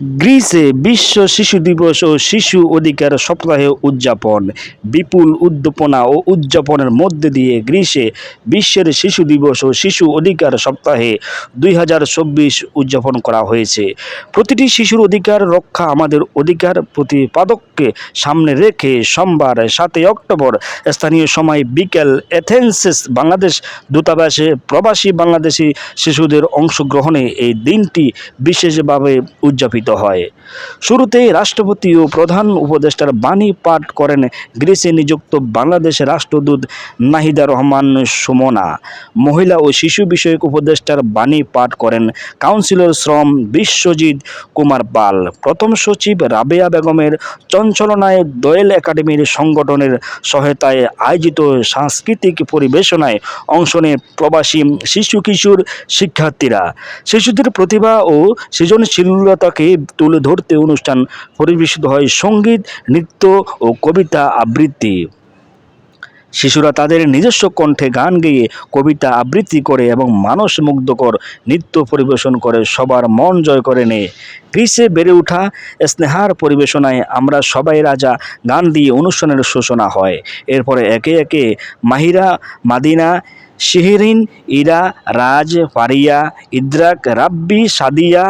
গ্রিসে বিশ্ব শিশু দিবস ও শিশু অধিকার সপ্তাহে উদযাপন। বিপুল উদ্দীপনা ও উদযাপনের মধ্যে দিয়ে গ্রিসে বিশ্বের শিশু দিবস ও শিশু অধিকার সপ্তাহে দুই হাজার চব্বিশ উদযাপন করা হয়েছে। প্রতিটি শিশুর অধিকার, রক্ষা আমাদের অধিকার প্রতিপাদককে সামনে রেখে সোমবার সাতই অক্টোবর স্থানীয় সময় বিকেল এথেন্সেস বাংলাদেশ দূতাবাসে প্রবাসী বাংলাদেশি শিশুদের অংশগ্রহণে এই দিনটি বিশেষভাবে উদযাপিত হয়। শুরুতেই রাষ্ট্রপতি ও প্রধান উপদেষ্টার বাণী পাঠ করেন গ্রিসে নিযুক্ত বাংলাদেশের রাষ্ট্রদূত নাহিদা রহমান সুমনা। মহিলা ও শিশু বিষয়ক উপদেষ্টার বাণী পাঠ করেন কাউন্সিলর শ্রম বিশ্বজিৎ কুমার পাল। প্রথম সচিব রাবেয়া বেগমের চঞ্চলনায় দোয়েল একাডেমির সংগঠনের সহায়তায় আয়োজিত সাংস্কৃতিক পরিবেশনায় অংশ নেয় প্রবাসী শিশু কিশোর শিক্ষার্থীরা। শিশুদের প্রতিভা ও সৃজনশীলতাকে তুলে ধরতে অনুষ্ঠান পরিবেশিত হয় সংগীত, নৃত্য ও কবিতা আবৃত্তি। শিশুরা তাদের নিজস্ব কণ্ঠে গান গেয়ে কবিতা আবৃত্তি করে এবং মানস মুগ্ধকর নৃত্য পরিবেশন করে, সবার মন জয় করে নেয়। গ্রীষ্মে বেড়ে ওঠা স্নেহার পরিবেশনায় আমরা সবাই রাজা গান দিয়ে অনুষ্ঠানের সূচনা হয়। এরপরে একে একে মাহিরা, মাদিনা শিহরিন, ইরা, রাজ, ফারিয়া, ইদ্রাক, রাব্বি, সাদিয়া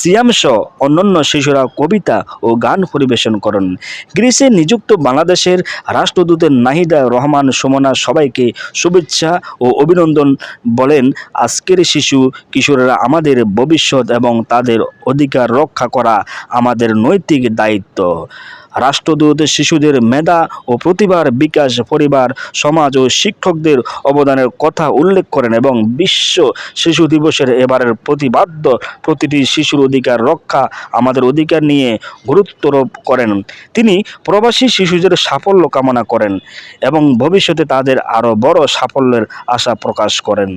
সিয়ামস অন্যান্য শিশুরা কবিতা ও গান পরিবেশন করেন। গ্রিসে নিযুক্ত বাংলাদেশের রাষ্ট্রদূতের নাহিদা রহমান সুমনা সবাইকে শুভেচ্ছা ও অভিনন্দন বলেন, আজকের শিশু কিশোরেরা আমাদের ভবিষ্যৎ এবং তাদের অধিকার রক্ষা করা আমাদের নৈতিক দায়িত্ব। রাষ্ট্রদূত শিশুদের মেধা ও প্রতিভার বিকাশ পরিবার, সমাজ ও শিক্ষকদের অবদানের কথা উল্লেখ করেন এবং বিশ্ব শিশু দিবসের এবারের প্রতিবাদ্য প্রতিটি শিশুর অধিকার রক্ষা আমাদের অধিকার নিয়ে গুরুত্বারোপ করেন। তিনি প্রবাসী শিশুদের সাফল্য কামনা করেন এবং ভবিষ্যতে তাদের আরও বড় সাফল্যের আশা প্রকাশ করেন।